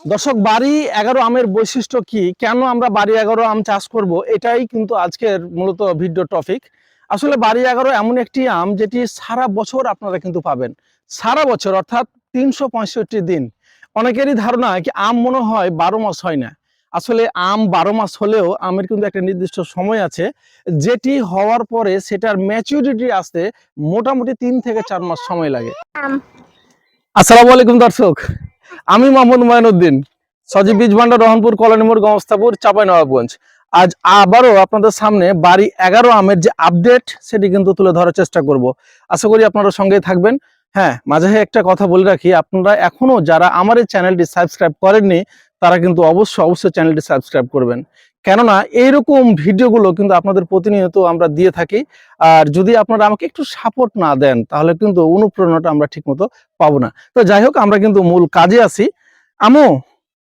দর্শক বাড়ি এগারো আমের বৈশিষ্ট্য কি? কেন আমরা বাড়ি এগারো আম চাষ করব? এটাই কিন্তু আজকের মূলত ভিডিও টপিক। আসলে বাড়ি এগারো এমন একটি আম যেটি সারা বছর আপনারা কিন্তু পাবেন। সারা বছর অর্থাৎ তিনশো পঁয়ষট্টি দিন। অনেকেরই ধারণা কি আম মনে হয় বারো মাস হয় না। আসলে আম বারো মাস হলেও আমের কিন্তু একটা নির্দিষ্ট সময় আছে যেটি হওয়ার পরে সেটার ম্যাচুরিটি আসতে মোটামুটি তিন থেকে চার মাস সময় লাগে। আসসালামু আলাইকুম দর্শক। আমি মোহাম্মদ ময়নুদ্দিন সজীব বীজ ভান্ডার, রহনপুর কলোনি মোড় চাপাই নবাবগঞ্জ আজ আবারও আপনাদের সামনে বাড়ি এগারো আমের যে আপডেট, সেটি কিন্তু তুলে ধরার চেষ্টা করব। আশা করি আপনারা সঙ্গেই থাকবেন। হ্যাঁ মাঝে একটা কথা বলে রাখি, আপনারা এখনও যারা আমার এই চ্যানেলটি সাবস্ক্রাইব করেননি, তারা কিন্তু অবশ্যই অবশ্যই চ্যানেলটি সাবস্ক্রাইব করবেন। কেননা এইরকম ভিডিওগুলো কিন্তু আপনাদের প্রতিনিয়ত আমরা দিয়ে থাকি। আর যদি আপনারা আমাকে একটু সাপোর্ট না দেন তাহলে কিন্তু অনুপ্রেরণাটা আমরা ঠিকমতো পাবো না। তো যাই হোক আমরা কিন্তু মূল কাজে আছি। আমো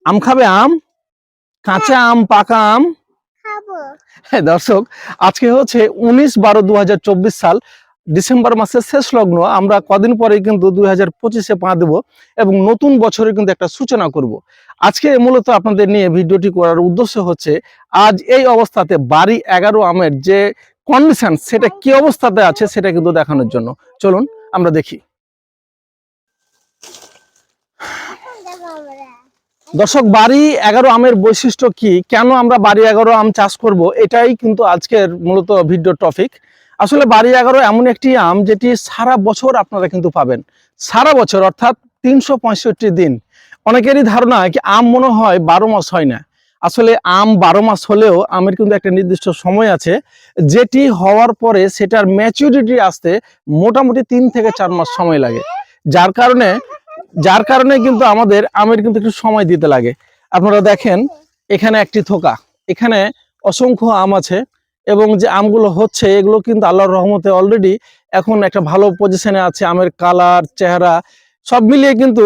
আম খাবে আম? কাঁচা আম পাকা আম? হ্যাঁ দর্শক আজকে হচ্ছে উনিশ বারো দু সাল। ডিসেম্বর মাসের শেষ লগ্ন আমরা কদিন পরেই কিন্তু দুই হাজার পঁচিশে পা দেবো এবং নতুন বছরে কিন্তু একটা সূচনা করব। আজকে মূলত আপনাদের নিয়ে ভিডিওটি করার উদ্দেশ্য হচ্ছে, আজ এই অবস্থাতে বাড়ি এগারো আমের যে কন্ডিশন সেটা কি অবস্থাতে আছে সেটা কিন্তু দেখানোর জন্য। চলুন, আমরা দেখি। দর্শক, বাড়ি এগারো আমের বৈশিষ্ট্য কি? কেন আমরা বাড়ি এগারো আম চাষ করব? এটাই কিন্তু আজকের মূলত ভিডিও টপিক আসলে বাড়ি এগারো এমন একটি আম যেটি সারা বছর আপনারা কিন্তু পাবেন। সারা বছর, অর্থাৎ তিনশো পঁয়ষট্টি দিন। অনেকেরই ধারণা কি আম মনে হয় বারো মাস হয় না। আসলে আম বারো মাস হলেও আমের কিন্তু একটা নির্দিষ্ট সময় আছে, যেটি হওয়ার পরে সেটার ম্যাচুরিটি আসতে মোটামুটি তিন থেকে চার মাস সময় লাগে। যার কারণে যার কারণে কিন্তু আমাদের আমের কিন্তু একটু সময় দিতে লাগে। আপনারা দেখেন, এখানে একটি থোকা। এখানে অসংখ্য আম আছে। এবং যে আমগুলো হচ্ছে, এগুলো কিন্তু আল্লাহর রহমতে অলরেডি এখন একটা ভালো পজিশনে আছে। আমের কালার চেহারা, সব মিলিয়ে কিন্তু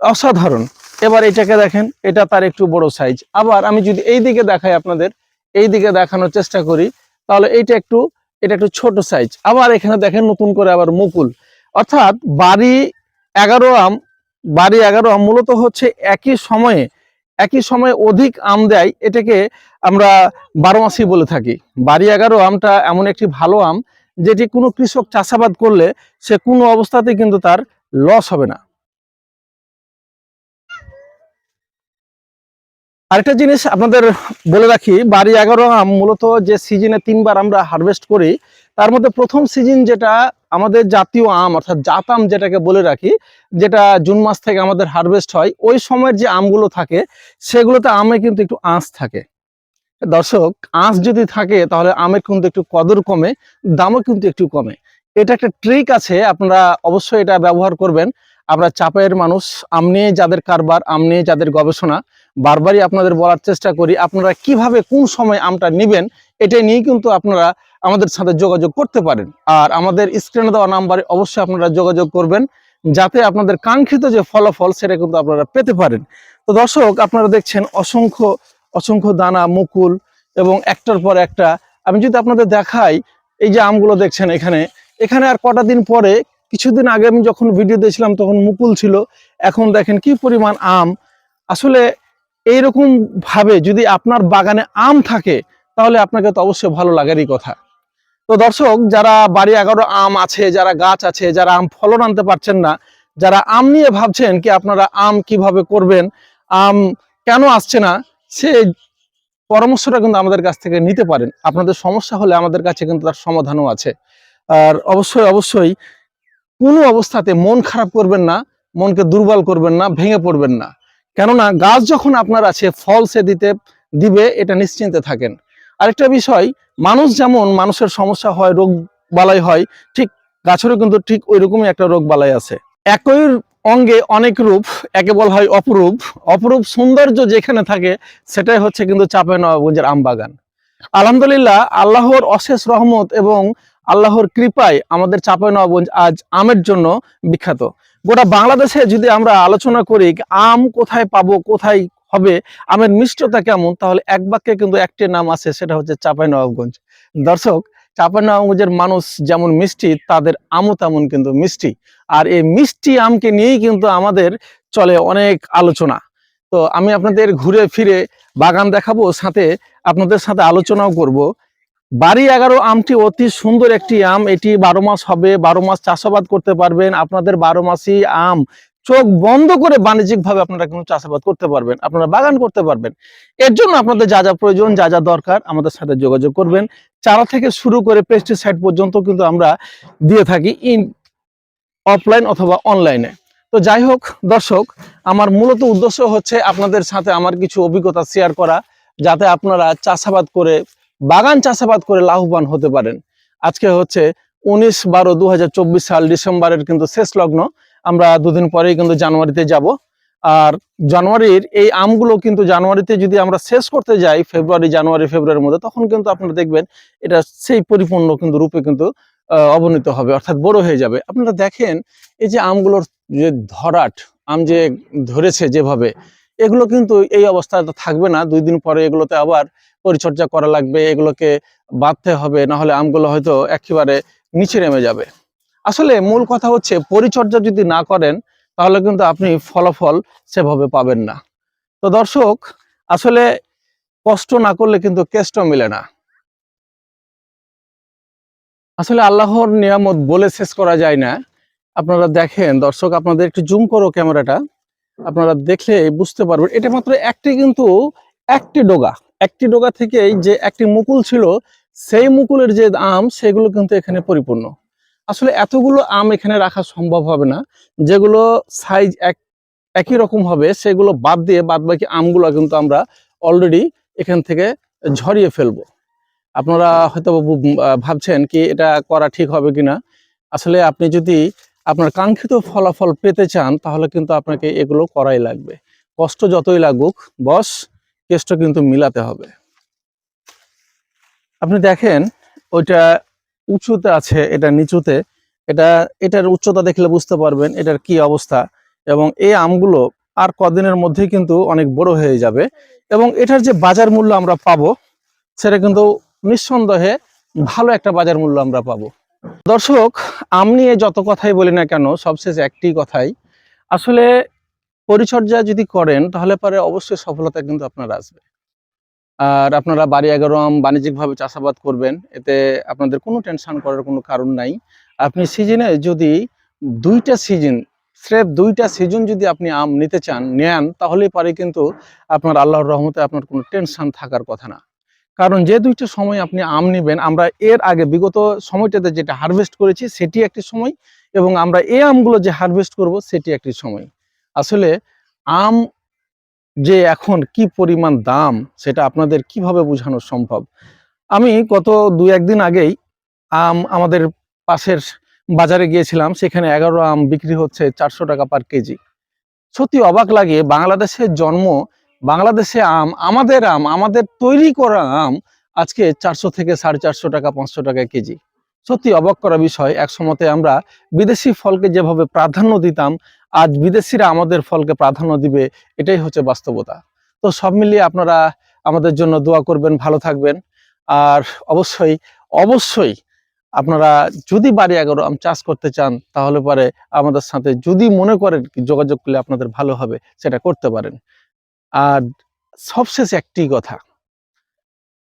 অসাধারণ। এবার এটাকে দেখেন, এটা তার একটু বড় সাইজ আবার আমি যদি এই দিকে দেখাই আপনাদের, এই দিকে দেখানোর চেষ্টা করি, তাহলে এইটা একটু, এটা একটু ছোট সাইজ আবার এখানে দেখেন নতুন করে আবার মুকুল। অর্থাৎ বাড়ি এগারো আম, বাড়ি এগারো আম মূলত হচ্ছে একই সময়ে একই সময়ে অধিক আম দেয়, এটাকে আমরা বারো মাসি বলে থাকি। বাড়ি এগারো আমটা এমন একটি ভালো আম, যেটি কোনো কৃষক চাষাবাদ করলে সে কোনো অবস্থাতে কিন্তু তার লস হবে না। আরেকটা জিনিস আপনাদের বলে রাখি বাড়ি এগারো আম মূলত যে সিজনে তিনবার আমরা হারভেস্ট করি, তার মধ্যে প্রথম সিজন যেটা আমাদের জাতীয় আম, অর্থাৎ জাত আম যেটাকে বলে রাখি, যেটা জুন মাস থেকে আমাদের হারভেস্ট হয়, ওই সময়ের যে আমগুলো থাকে, সেগুলোতে আমে কিন্তু একটু আঁশ থাকে। দর্শক, আঁশ যদি থাকে, তাহলে আমের কিন্তু একটু কদর কমে, দামও কিন্তু একটু কমে। এটা একটা ট্রিক আছে, আপনারা অবশ্যই এটা ব্যবহার করবেন। আমরা চাপের মানুষ, আম নিয়ে যাদের কারবার, আম নিয়ে যাদের গবেষণা, বারবারই আপনাদের বলার চেষ্টা করি, আপনারা কীভাবে কোন সময় আমটা নেবেন, এটাই নিয়ে কিন্তু আপনারা আমাদের সাথে যোগাযোগ করতে পারেন। আর আমাদের স্ক্রিনে দেওয়া নাম্বারে অবশ্যই আপনারা যোগাযোগ করবেন, যাতে আপনাদের কাঙ্ক্ষিত যে ফলাফল সেটা কিন্তু আপনারা পেতে পারেন। তো দর্শক, আপনারা দেখছেন অসংখ্য অসংখ্য দানা, মুকুল এবং একটার পর একটা। আমি যদি আপনাদের দেখাই, এই যে আমগুলো দেখছেন এখানে এখানে আর কটা দিন পরে, কিছুদিন আগে আমি যখন ভিডিও দিয়েছিলাম তখন মুকুল ছিল, এখন দেখেন কি পরিমাণ আম। আসলে এইরকম ভাবে যদি আপনার বাগানে আম থাকে, তাহলে আপনাকে তো অবশ্যই ভালো লাগারই কথা। তো দর্শক, যারা বাড়ি এগারো আম আছে, যারা গাছ আছে, যারা আম ফলন আনতে পারছেন না, যারা আম নিয়ে ভাবছেন কি আপনারা আম কীভাবে করবেন, আম কেন আসছে না, সে পরামর্শটা কিন্তু আমাদের কাছ থেকে নিতে পারেন। আপনাদের সমস্যা হলে আমাদের কাছে কিন্তু তার সমাধানও আছে। আর অবশ্যই অবশ্যই কোনো অবস্থাতে মন খারাপ করবেন না, মনকে দুর্বল করবেন না, ভেঙে পড়বেন না। কেননা গাছ যখন আপনার আছে, ফল সে দিতে, দিবে, এটা নিশ্চিন্তে থাকেন। আরেকটা বিষয়, মানুষ যেমন মানুষের সমস্যা হয়, রোগ বালাই হয়, ঠিক গাছেরও কিন্তু ঠিক ওই রকমই একটা রোগ বালাই আছে। একই অঙ্গে অনেক রূপ, একে বলা হয় অপরূপ। অপরূপ সৌন্দর্য যেখানে থাকে, সেটাই হচ্ছে কিন্তু চাপে নবাবগঞ্জের আম বাগান আলহামদুলিল্লাহ, আল্লাহর অশেষ রহমত এবং আল্লাহর কৃপায় আমাদের চাপে নবাবগঞ্জ আজ আমের জন্য বিখ্যাত। গোটা বাংলাদেশে যদি আমরা আলোচনা করি, আম কোথায় পাবো, কোথায় হবে। আমের মিষ্টতা কেমন? তাহলে এক বাক্যে কিন্তু একটি নাম আছে, সেটা হচ্ছে চাপাই নবাবগঞ্জ দর্শক চাপানগঞ্জের মানুষ যেমন মিষ্টি, তাদের আমও তেমন কিন্তু মিষ্টি। আর এই মিষ্টি আমকে নিয়েই কিন্তু আমাদের চলে অনেক আলোচনা। তো আমি আপনাদের ঘুরে ফিরে বাগান দেখাবো, সাথে আপনাদের সাথে আলোচনাও করব। বাড়ি এগারো আমটি অতি সুন্দর একটি আম। এটি বারো মাস হবে, বারো মাস চাষাবাদ করতে পারবেন। আপনাদের বারো মাসই আম চোখ বন্ধ করে বাণিজ্যিক ভাবে আপনারা কিন্তু চাষাবাদ করতে পারবেন, আপনারা বাগান করতে পারবেন। এর জন্য আপনাদের যা যা প্রয়োজন, যা যা দরকার আমাদের সাথে যোগাযোগ করবেন। চারা থেকে শুরু করে পেস্টিসাইড পর্যন্ত কিন্তু আমরা দিয়ে থাকি ইন অফলাইন অথবা অনলাইনে তো যাই হোক, দর্শক, আমার মূলত উদ্দেশ্য হচ্ছে আপনাদের সাথে আমার কিছু অভিজ্ঞতা শেয়ার করা, যাতে আপনারা চাষাবাদ করে, বাগান চাষাবাদ করে লাভবান হতে পারেন। আজকে হচ্ছে উনিশ বারো দু সাল ডিসেম্বরের কিন্তু শেষ লগ্ন। আমরা দুদিন পরেই কিন্তু জানুয়ারিতে যাব। আর জানুয়ারির এই আমগুলো কিন্তু জানুয়ারিতে যদি আমরা শেষ করতে যাই, ফেব্রুয়ারি, জানুয়ারি, ফেব্রুয়ারির মধ্যে, তখন কিন্তু আপনারা দেখবেন এটা সেই পরিপূর্ণ কিন্তু রূপে কিন্তু অবনীত হবে, অর্থাৎ বড় হয়ে যাবে। আপনারা দেখেন, এই যে আমগুলোর যে ধরাট, আম যে ধরেছে যেভাবে, এগুলো কিন্তু এই অবস্থায় তো থাকবে না। দুই দিন পরে এগুলোতে আবার পরিচর্যা করা লাগবে, এগুলোকে বাঁধতে হবে না হলে আমগুলো হয়তো একেবারে নিচে নেমে যাবে। আসলে মূল কথা হচ্ছে পরিচর্যা যদি না করেন, তাহলে কিন্তু আপনি ফলাফল সেভাবে পাবেন না। তো দর্শক, আসলে কষ্ট না করলে কিন্তু কেষ্ট মিলে না। আসলে আল্লাহর নিয়ামত বলে শেষ করা যায় না। আপনারা দেখেন, দর্শক, আপনাদের একটু জুম করো ক্যামেরাটা। আপনারা দেখলে বুঝতে পারবেন, এটা মাত্র একটি কিন্তু একটি ডোগা। একটি ডোগা থেকেই যে একটি মুকুল ছিল, সেই মুকুলের যে আম, সেগুলো কিন্তু এখানে পরিপূর্ণ। আসলে এতগুলো আম এখানে রাখা সম্ভব হবে না। যেগুলো সাইজ এক, একই রকম হবে, সেগুলো বাদ দিয়ে বাদ বাকি আমগুলো কিন্তু আমরা অলরেডি এখান থেকে ঝরিয়ে ফেলব। আপনারা হয়তো ভাবছেন কি এটা করা ঠিক হবে কিনা। আসলে আপনি যদি আপনার কাঙ্ক্ষিত ফলাফল পেতে চান, তাহলে কিন্তু আপনাকে এগুলো করাই লাগবে। কষ্ট যতই লাগুক বস কেষ্ট কিন্তু মিলাতে হবে। আপনি দেখেন, ওইটা উঁচুতে আছে, এটা নিচুতে, এটা, এটার উচ্চতা দেখলে বুঝতে পারবেন এটার কি অবস্থা। এবং এই আমগুলো আর কদিনের মধ্যেই কিন্তু অনেক বড় হয়ে যাবে। এবং এটার যে বাজার মূল্য আমরা পাবো, সেটা কিন্তু নিঃসন্দেহে ভালো একটা বাজার মূল্য আমরা পাবো। দর্শক, আম নিয়ে যত কথাই বলি না কেন, সবশেষ একটি কথাই। আসলে পরিচর্যা যদি করেন, তাহলে পরে অবশ্যই সফলতা কিন্তু আপনার আসবে। আর আপনারা বাড়ি এগারো আম বাণিজ্যিকভাবে চাষাবাদ করবেন, এতে আপনাদের কোনো টেনশন করার কোনো কারণ নাই। আপনি সিজনে যদি দুইটা সিজন স্রেফ দুইটা সিজন যদি আপনি আম নিতে চান, নেন, তাহলেই পারে কিন্তু আপনার আল্লাহর রহমতে আপনার কোনো টেনশন থাকার কথা না। কারণ যে দুইটা সময় আপনি আম নেবেন, আমরা এর আগে বিগত সময়টাতে যেটা হারভেস্ট করেছি, সেটি একটি সময় এবং আমরা এই আমগুলো যে হারভেস্ট করব, সেটি একটি সময়। আসলে আম যে এখন কি পরিমাণ দাম সেটা আপনাদের কীভাবে বোঝানো সম্ভব? আমি গত দু একদিন আগেই আম আমাদের পাশের বাজারে গিয়েছিলাম, সেখানে এগারো আম বিক্রি হচ্ছে চারশো টাকা পার কেজি। সত্যি অবাক লাগে বাংলাদেশের জন্ম, বাংলাদেশে আম, আমাদের আম, আমাদের তৈরি করা আম আজকে চারশো থেকে সাড়ে চারশো টাকা, পাঁচশো টাকা কেজি। সত্যি অবাক করা বিষয়। এক সময়তে আমরা বিদেশি ফলকে যেভাবে প্রাধান্য দিতাম, আজ বিদেশিরা আমাদের ফলকে প্রাধান্য দিবে, এটাই হচ্ছে বাস্তবতা। তো সব মিলিয়ে আপনারা আমাদের জন্য দোয়া করবেন, ভালো থাকবেন। আর অবশ্যই অবশ্যই আপনারা যদি বাড়ি এগারো আম চাষ করতে চান, তাহলে পরে আমাদের সাথে যদি মনে করেন যোগাযোগ করলে আপনাদের ভালো হবে, সেটা করতে পারেন। আর সবশেষ একটি কথা,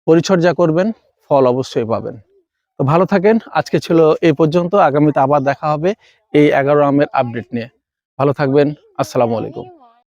পরিচর্যা করবেন, ফল অবশ্যই পাবেন। তো ভালো থাকেন। আজকে ছিল এই পর্যন্ত। আগামীতে আবার দেখা হবে এই এগারো আমের আপডেট নিয়ে। ভালো থাকবেন। আসসালামু আলাইকুম।